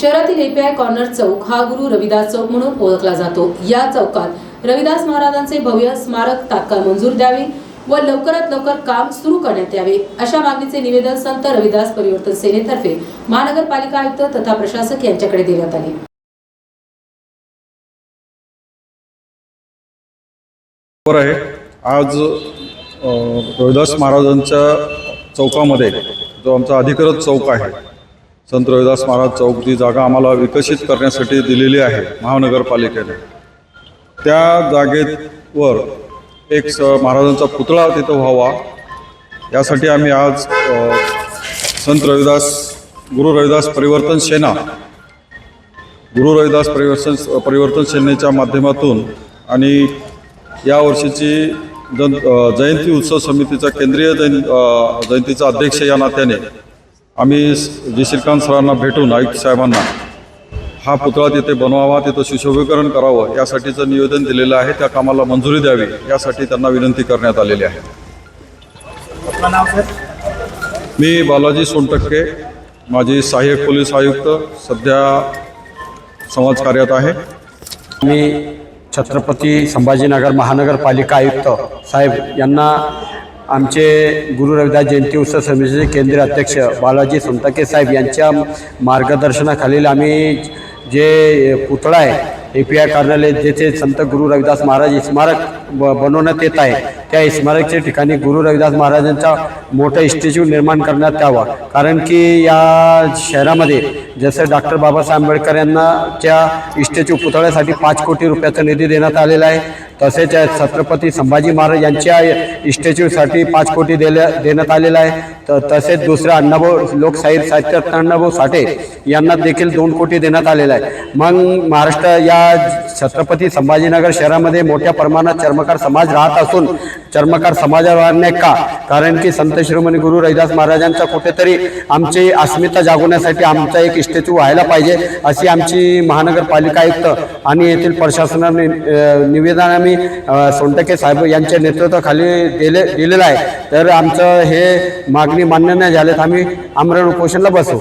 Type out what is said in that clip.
शहरातील API corner चौक हा गुरु रविदास चौक म्हणून ओळखला जातो. या चौकात रविदास महाराजांचे भव्य स्मारक तात्काळ मंजूर द्यावे व लवकरात लवकर काम सुरू करण्यात यावे अशा मागणीचे निवेदन संत रविदास परिवर्तन सेनेतर्फे महानगरपालिका आयुक्त तथा प्रशासक यांच्याकडे देण्यात आले. आहे. आज रविदास महाराजांच्या चौकामध्ये जो आमचा अधिकृत चौक आहे संत रविदास महाराज चौक जी जागा आम्हाला विकसित करण्यासाठी दिलेली आहे महानगरपालिकेने. त्या जागेवर एक स महाराजांचा पुतळा तिथं व्हावा. यासाठी आम्ही आज संत रविदास गुरु रविदास परिवर्तन सेना गुरु रविदास परिवर्तन परिवर्तन सेनेच्या माध्यमातून आणि या वर्षीची जन जयंती उत्सव समितीचा केंद्रीय जयं जयंतीचा अध्यक्ष या नात्याने आम्ही जी श्रीकांत सरांना भेटून आयुक्त साहेबांना हा पुतळा तिथे बनवावा तिथं सुशोभीकरण करावं यासाठीचं निवेदन दिलेलं आहे. त्या कामाला मंजुरी द्यावी यासाठी त्यांना विनंती करण्यात आलेली आहे. आपलं नाव सर? मी बालाजी सोनटक्के माझी सहाय्यक पोलीस आयुक्त सध्या समाजकार्यात आहे. मी छत्रपती संभाजीनगर महानगरपालिका आयुक्त साहेब यांना आमचे गुरु रविदास जयंती उत्सव समितीचे केंद्रीय अध्यक्ष बालाजी सोनटके साहेब यांच्या मार्गदर्शनाखालील आम्ही जे पुतळा आहे ए पी आय कार्यालय जेथे संत गुरु रविदास महाराज स्मारक ब बनवण्यात येत आहे. त्या स्मारकच्या ठिकाणी गुरु रविदास महाराजांचा मोठा इन्स्टिट्यूट निर्माण करण्यात यावा. कारण की या शहरामध्ये जसं डॉक्टर बाबासाहेब आंबेडकर यांना त्या इस्टॅच्यू पुतळ्यासाठी पाच कोटी रुपयाचा निधी देण्यात आलेला आहे. तसेच छत्रपती संभाजी महाराज यांच्या इन्स्टिट्यूटसाठी पाच कोटी दिल्या देण्यात आलेला आहे. तर तसेच दुसऱ्या अण्णाभाऊ लोकशाहीर साहित्य अण्णाभाऊ साठे यांना देखील दोन कोटी देण्यात आलेला आहे. मग महाराष्ट्र या छत्रपती संभाजीनगर शहरामध्ये मोठ्या प्रमाणात चर्मकार समाज राहत असून चर्मकार समाजाने का? कारण की संत शिरोमणी गुरु रविदास महाराजांचा कुठेतरी आमची अस्मिता जागवण्यासाठी आमचा एक स्टॅच्यू व्हायला पाहिजे अशी आमची महानगरपालिका आयुक्त आणि येथील प्रशासनाने निवेदन आम्ही सोनटके साहेब यांच्या नेतृत्वाखाली दिले दिलेलं आहे. तर आमचं हे मागणी मान्य नाही झाल्यात आम्ही आमरण उपोषणला बसू.